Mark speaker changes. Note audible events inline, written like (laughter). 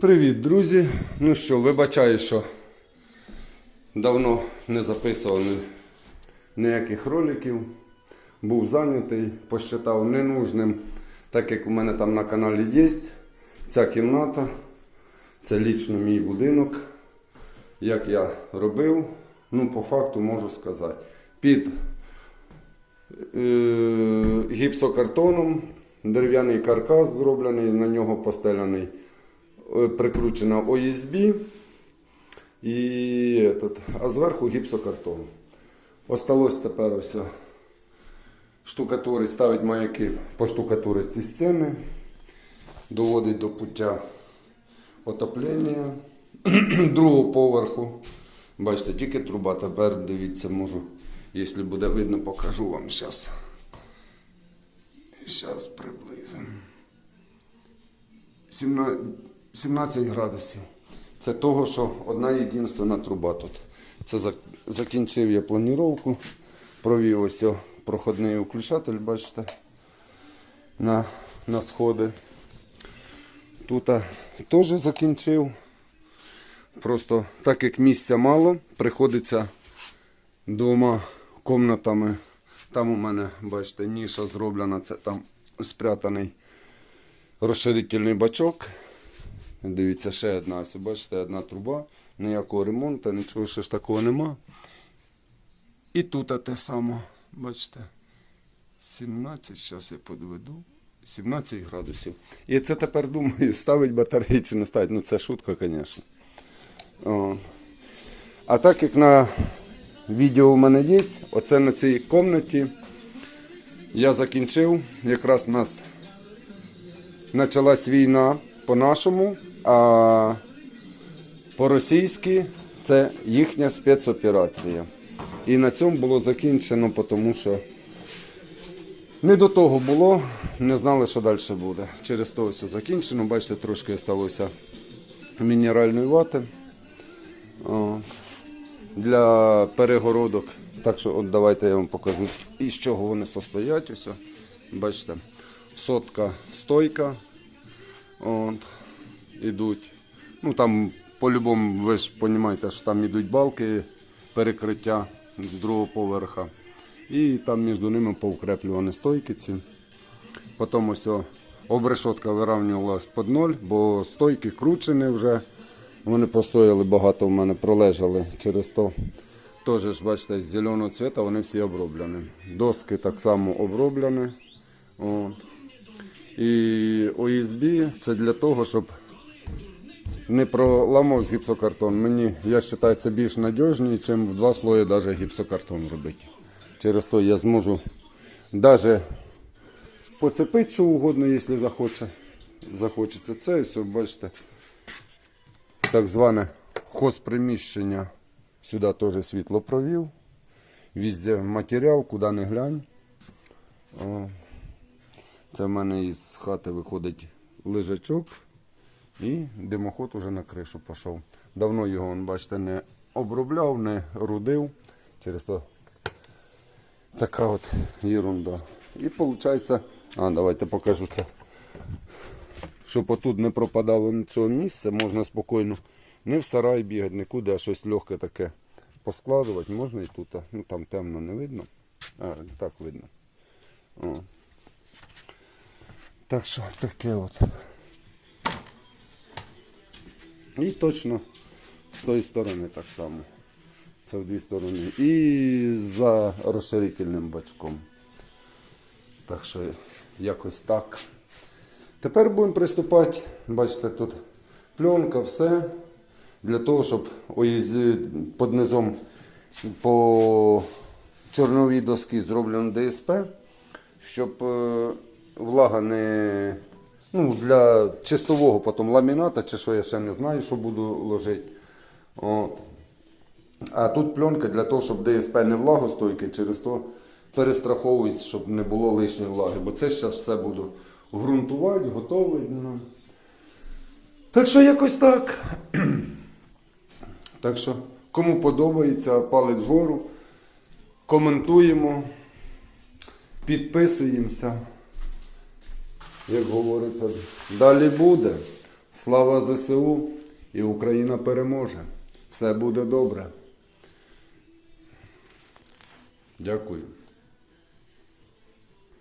Speaker 1: Привіт, друзі! Ну що, вибачаю, що давно не записував ніяких роликів. Був зайнятий, посчитав ненужним, так як у мене там на каналі є ця кімната. Це лічно мій будинок. Як я робив, ну по факту можу сказати. Під е, гіпсокартоном, дерев'яний каркас зроблений, на нього постеляний прикручена OSB і этот, а зверху гіпсокартон. Осталось тепер ось штукатурить, ставить маяки по штукатурі ці стіни, доводить до пуття отоплення (clears throat) другого поверху. Бачите, тільки труба. Тепер дивіться, можу, якщо буде видно, покажу вам зараз. Зараз приблизимо. 17 17 градусів. Це того, що одна єдинственна труба тут. Це закінчив я планіровку, провів ось проходний включатель, бачите, на, на сходи. Тут теж закінчив. Просто так як місця мало, приходиться двома комнатами. Там у мене, бачите, ніша зроблена, це там спрятаний розширительний бачок. Дивіться, ще одна, ось бачите, одна труба, ніякого ремонту, нічого ще ж такого нема. І тут те саме, бачите, 17, зараз я подведу. 17 градусів. І це тепер думаю, ставить батареї чи не ставить. Ну це шутка, звісно. А так як на відео у мене є, оце на цій кімнаті я закінчив. Якраз у нас почалась війна по-нашому, а по-російськи це їхня спецоперація. І на цьому було закінчено, тому що не до того було, не знали, що далі буде. Через то все закінчено. Бачите, трошки залишилося мінеральної вати для перегородок. Так що от давайте я вам покажу, із чого вони состоять. Ось, бачите, сотка стойка. От, ідуть. Ну там по-любому, ви ж розумієте, що там ідуть балки перекриття з другого поверха. І там між ними повкреплювані стойки ці. Потім ось о, обрешотка вирівнювалась під ноль, бо стойки кручені вже. Вони постояли багато в мене, пролежали через то. Теж ж бачите, з зеленого цвіта вони всі оброблені. Доски так само оброблені. От. І OSB це для того, щоб не проламав гіпсокартон. Мені, я вважаю, це більш надіжніше, ніж в два слої навіть гіпсокартон робити. Через то я зможу навіть поцепити що угодно, якщо захоче. захочеться. Це все, бачите, так зване хозприміщення. Сюди теж світло провів. Везде матеріал, куди не глянь. Це в мене із хати виходить лежачок і димоход уже на кришу пішов. Давно його, бачите, не обробляв, не рудив. Через то така от ерунда. І виходить, а давайте покажу це. Щоб отут не пропадало нічого місця, можна спокійно не в сарай бігати, нікуди, а щось легке таке поскладувати. Можна і тут. Ну там темно не видно. А, так видно. О. Так що таке от. І точно з тої сторони так само. Це в дві сторони. І за розширительним бачком. Так що якось так. Тепер будемо приступати. Бачите, тут пленка, все. Для того, щоб під низом по чорновій доски зроблено ДСП, щоб е, влага не ну, для чистового потім ламіната, чи що я ще не знаю, що буду ложити. От. А тут пленка для того, щоб ДСП не влагостойке, через то перестраховується, щоб не було лишньої влаги. Бо це зараз все буду ґрунтувати, готовий. Так що якось так. (clears throat) Так що, кому подобається, палець вгору, коментуємо, підписуємося. Як говориться, далі буде. Слава ЗСУ і Україна переможе. Все буде добре. Дякую.